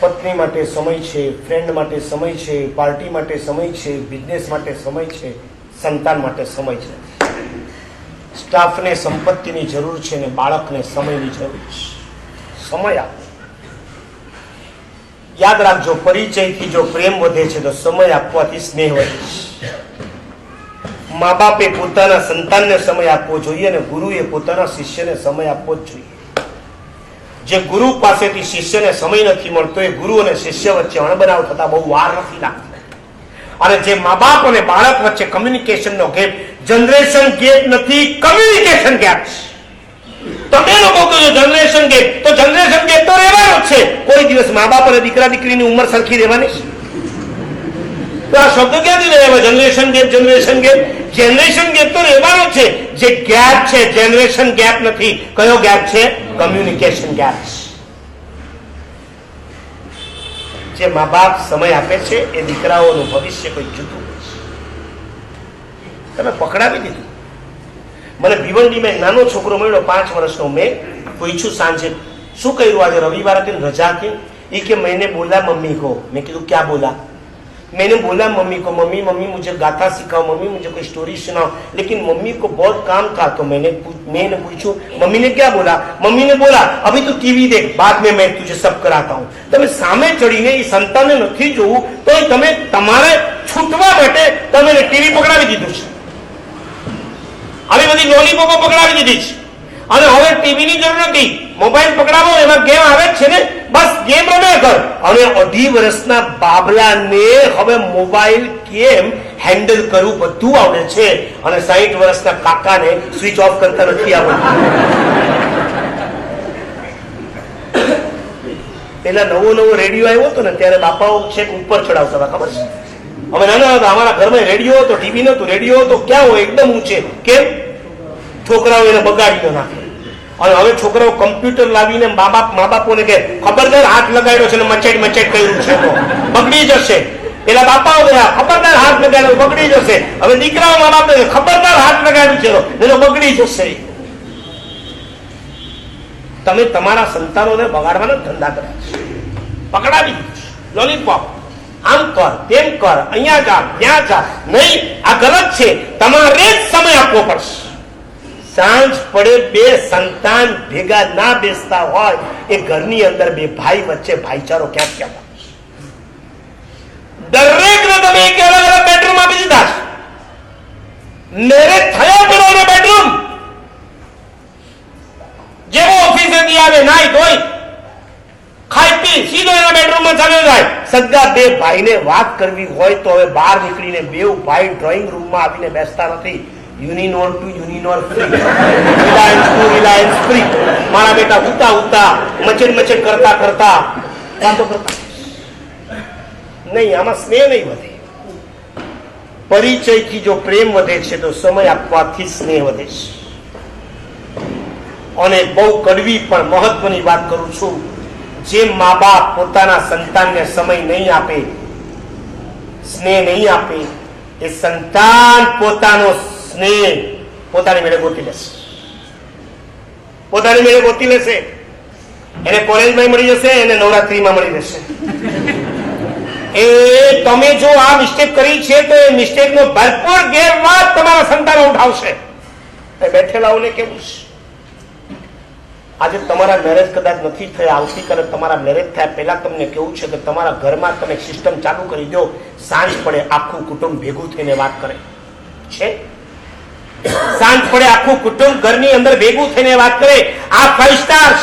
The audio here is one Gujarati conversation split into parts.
પત્ની માટે સમય છે ફ્રેન્ડ માટે સમય છે પાર્ટી માટે સમય છે બિઝનેસ માટે સમય છે, સંતાન માટે સમય છે. સ્ટાફને સંપત્તિની જરૂર છે ને બાળકને સમયની જરૂર છે. સમય આપો. યાદ રાખજો, પરિચયથી જો પ્રેમ વધે છે તો સમય આપવાથી સ્નેહ વધે છે. મા બાપે પોતાના સંતાનને સમય આપવો જોઈએ અને ગુરુએ પોતાના શિષ્યને સમય આપવો જ જોઈએ. જે ગુરુ પાસેથી શિષ્યને સમય નથી મળતો, એ ગુરુ અને શિષ્ય વચ્ચે અણબનાવ થતા બહુ વાર નથી લાગતી. અને જે મા બાપ અને બાળક વચ્ચે કમ્યુનિકેશનનો ગેપ જનરેશન ગેપ નથી કમ્યુનિકેશન ગેપ તમે લોકો કહો જનરેશન ગેપ તો જનરેશન ગેપ તો રહેવાનો છે. કોઈ દિવસ મા બાપ અને દીકરા દીકરીની ઉંમર સરખી રહેવાની? તો આ શબ્દ ક્યાંથી રહેવા generation gap generation gap generation gap તો રહેવાનો છે. જે ગેપ છે જનરેશન ગેપ નથી. કયો ગેપ છે? કમ્યુનિકેશન ગેપ જે મા બાપ સમય આપે છે, એ દીકરાઓનું ભવિષ્ય કોઈ જુદું તમે પકડાવી દીધું. મને ભીવંડીમાં એક નાનો છોકરો મળ્યો, પાંચ વર્ષનો. મેં પૂછ્યું સાંજે, શું કર્યું આજે? રવિવાર હતી રજા હતી? એ કે મહિને બોલા મમ્મી કહો. મેં કીધું, ક્યાં બોલા मैंने बोला मम्मी को मम्मी मम्मी मुझे गाथा सिखाओ मम्मी मुझे कोई स्टोरी सुनाओ लेकिन मम्मी को बहुत काम था तो मैंने पू- मैंने पूछू मम्मी ने क्या बोला मम्मी ने बोला अभी तो टीवी देख बाद में मैं तुझे सब कराता हूं તમે સામે ચડીને એ સંતાનને નથી જોવું તો તમે તમારે છૂટવા માટે તમે ટીવી પકડાવી દીધું છે આવી બધી લોલીપોપો પકડાવી દીધી છે અને હવે ટીવીની જરૂર નથી. મોબાઈલ પકડાવો, એમાં ગેમ આવે જ છે ને. બસ ગેમ રમે કર અને અઢી વર્ષના બાબલાને હવે મોબાઈલ કેમ હેન્ડલ કરવું બધું આવડે છે? અને સાહીઠ વર્ષના કાકાને સ્વિચ ઓફ કરતા નથી આવડતું. પેલા નવો નવો રેડિયો આવ્યો હતો ને, ત્યારે બાપાઓ છેક ઉપર ચડાવતા ખબર છે? અમે નાના અમારા ઘરમાં રેડિયો હતો ટીવી નહોતું રેડિયો હતો, ક્યાં હોય, એકદમ ઊંચે. કેમ? છોકરાઓ એને બગાડી નાખે. અને હવે છોકરાઓ કમ્પ્યુટર લાવીને મા બાપ મા બાપોને કે ખબરદાર હાથ લગાડ્યો છે ને મચેટ મચેટ કર્યું છે? બગડી જશે. પેલા બાપાઓ ગયા, ખબરદાર હાથ લગાડ્યો, બગડી જશે. હવે દીકરાઓ મા બાપ ખબરદાર હાથ લગાડ્યું છે. એનો બગડી જશે. તમે તમારા સંતાનોને બગાડવાના ધંધા કર્યા છે. પકડાવી લોલીપોપ આમ કર, તેમ કર, અહીંયા જા, ત્યાં જા. નહીં, આ ગલત છે. તમારે જ સમય આપવો પડશે. સાંજ પડે બે સંતાન ભેગા ના બેસતા હોય, એ ઘરની અંદર બે ભાઈ વચ્ચે ભાઈચારો ક્યાં આવશે? દરેકને તમે એક અલગ અલગ બેડરૂમ આપી દીધા મેરેજ થયા પેલો બેડરૂમ જેવો ઓફિસેથી આવે, નાઈ ધોઈ, ખાઈ પી, સીધો એના બેડરૂમમાં ચાલ્યો જાય. સગા બે ભાઈને વાત કરવી હોય તો હવે બહાર નીકળીને બે ભાઈ ડ્રોઈંગ રૂમમાં આવીને બેસતા નથી. Uninor to Uninor Reliance to Reliance free મારા બેટા ઉતા ઉતા મચેડ મચેડ કરતા કરતા. વાતો કરતા. નહીં, આમાં સ્નેહ નહીં વધે. પરિચયથી જો પ્રેમ વધે છે, તો સમય આપવાથી સ્નેહ વધે છે. અને બહુ કડવી પણ મહત્વની વાત કરું છું, જે મા બાપ પોતાના સંતાનને સમય નહીં આપે, સ્નેહ નહીં આપે, એ સંતાન પોતાનો સ્નેહ પોતાની મેળે ગોતી લેશે. પોતાની મેળે ગોતી લેશે. એને કોલેજમાં મળી જશે, એને નવરાત્રીમાં મળી જશે. એ તમે જો આ મિસ્ટેક કરી છે, તો એ મિસ્ટેકનો ભરપૂર ગેરવાદ તમારા સંતાનો ઉઠાવશે. બેઠેલાઓને કેવું છે? આજે તમારા મેરેજ કદાચ નથી થયા, આવતીકાલે તમારા મેરેજ થયા, પહેલા તમને કેવું છે કે તમારા ઘરમાં તમે સિસ્ટમ ચાલુ કરી દો, સાંજ પડે આખું કુટુંબ ભેગું થઈને વાત કરે. છે? સાંજ પડે આખું કુટુંબ ઘરની અંદર ભેગું થઈને વાત કરે. આ ફાઈવ સ્ટાર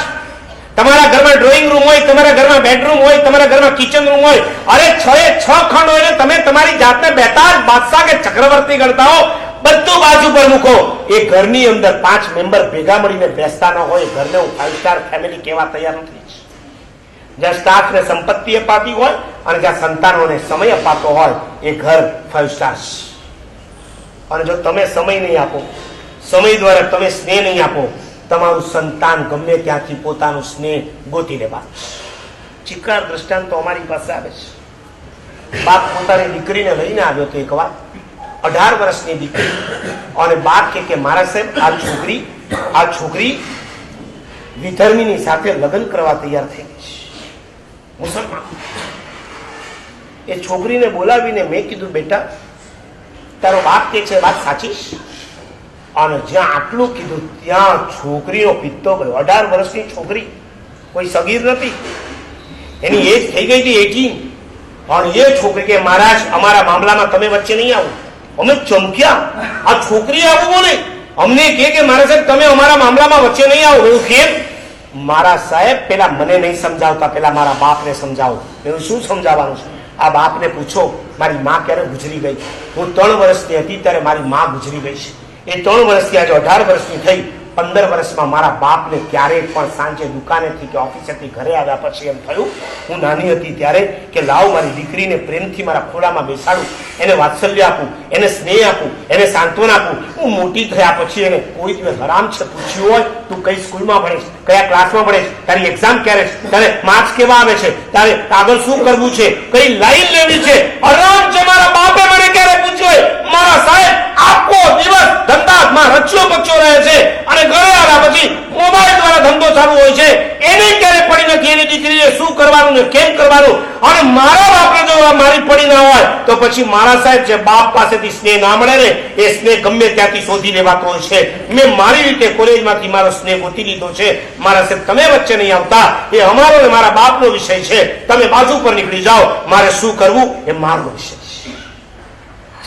તમારા ઘરમાં ડ્રોઈંગ રૂમ હોય, તમારા ઘરમાં બેડરૂમ હોય, તમારા ઘરમાં કિચન રૂમ હોય. અરે છ એ છ ખંડ હોય તમે તમારી જાતને બેતાજ બાદશાહ કે ચક્રવર્તી ગણતા હો. બધું બાજુ પર મૂકો. એ ઘરની અંદર પાંચ મેમ્બર ભેગા મળીને બેસતા ન હોય. ઘરને હું ફાઈવ સ્ટાર ફેમિલી કહેવા તૈયાર નથી. જ્યાં સ્ટાફને સંપત્તિ અપાતી હોય અને જ્યાં સંતાનોને સમય અપાતો હોય, એ ઘર ફાઈવ સ્ટાર અને જો તમે સમય નહીં આપો, સમય દ્વારા તમે સ્નેહ નહીં આપો, તમારું સંતાન ગમે ત્યાંથી પોતાનું સ્નેહ ગોતી લેવા ચિકાર દ્રષ્ટાંતો અમારી પાસે આવે છે. બાપ પોતાની દીકરીને લઈને આવ્યો તો એક વાર અઢાર વર્ષની દીકરી. અને બાપ કે કે, મારા સાહેબ, આ છોકરી આ છોકરી વિધર્મીની સાથે લગ્ન કરવા તૈયાર થઈ ગઈ છે. મુસલમાન. એ છોકરીને બોલાવીને મેં કીધું, બેટા તારો બાપ કે છે, વાત સાચી? અને જ્યાં આટલું કીધું, ત્યાં છોકરીનો પિત્તો ગયો. અઢાર વર્ષની છોકરી, કોઈ સગીર નથી. એની એજ થઈ ગઈ હતી એટીન પણ એ છોકરી કે, મહારાજ, અમારા મામલામાં તમે વચ્ચે નહીં આવો. અમે ચમક્યા. આ છોકરી આવું બોલે. અમને કે કે મારા સાહેબ, તમે અમારા મામલામાં વચ્ચે નહીં આવો. હું કેમ? મારા સાહેબ, પેલા મને નહીં સમજાવતા. પેલા મારા બાપને સમજાવો. એવું શું સમજાવવાનું છે? આ બાપને પૂછો, મારી માં ક્યારે ગુજરી ગઈ? હું ત્રણ વર્ષની હતી ત્યારે મારી માં ગુજરી ગઈ છે. એ ત્રણ વર્ષથી આજે અઢાર વર્ષની થઈ પંદર વર્ષમાં મારા બાપને ક્યારેય પણ સાંજે દુકાનેથી કે ઓફિસેથી ઘરે આવ્યા પછી એમ થયું, હું નાની હતી ત્યારે કે લાવ મારી દીકરીને પ્રેમથી મારા ખોળામાં બેસાડું, એને વાત્સલ્ય આપું, એને સ્નેહ આપું, એને સાંત્વન આપું. હું મોટી થયા પછી એને કોઈ દિવસ હરામ છે પૂછ્યું હોય, તું કઈ સ્કૂલમાં ભણીશ, કયા ક્લાસમાં ભણીશ, તારી એક્ઝામ ક્યારે છે, તારે માર્ક્સ કેવા આવે છે, તારે આગળ શું કરવું છે, કઈ લાઈન લેવી છે, હરામ છે મારા બાપે મને ક્યારે પૂછ્યું મારા સાહેબ, આખો દિવસ ધંધામાં રચ્યો પચ્યો રહે છે અને ઘરે આવ્યા પછી મોબાઈલ દ્વારા ધંધો ચાલુ હોય છે, એને ક્યારે પડી નથી? એની દીકરીએ શું કરવાનું ને કેમ કરવાનું? અને મારા બાપને જો મારી પડી ના હોય, તો પછી મારા સાહેબ જે બાપ પાસેથી સ્નેહ ના મળે ને, એ સ્નેહ ગમે ત્યાંથી શોધી લેવાતો હોય છે. મેં મારી રીતે કોલેજમાંથી મારો સ્નેહ ગોતી લીધો છે. મારા સાહેબ, તમે વચ્ચે નહીં આવતા. એ અમારો ને મારા બાપનો વિષય છે. તમે બાજુ પર નીકળી જાઓ. મારે શું કરવું એ મારો વિષય છે.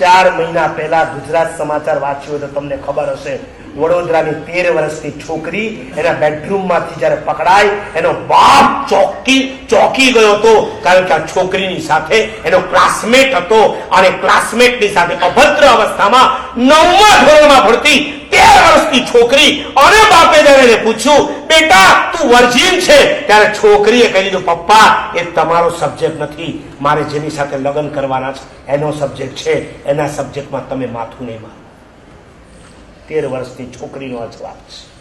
ચાર મહિના પહેલા ગુજરાત સમાચાર વાંચ્યું તો તમને ખબર હશે. વડોદરાની તેર વર્ષની છોકરી એના બેડરૂમમાંથી જ્યારે પકડાય, એનો બાપ ચોકી ચોકી ગયો હતો. કારણ કે આ છોકરીની સાથે એનો ક્લાસમેટ હતો અને ક્લાસમેટની સાથે અભદ્ર અવસ્થામાં નવમા ધોરણમાં ભણતી તેર વર્ષની છોકરી અને બાપે જ્યારે એને પૂછ્યું, બેટા, તું વર્જિન છે? ત્યારે છોકરીએ કહી દીધું, પપ્પા, એ તમારો સબ્જેક્ટ નથી. મારે જેની સાથે લગ્ન કરવાના છે, એનો સબ્જેક્ટ છે. એના સબ્જેક્ટમાં તમે માથું નહીં મારો. તેર વર્ષની છોકરીનો આ જવાબ છે.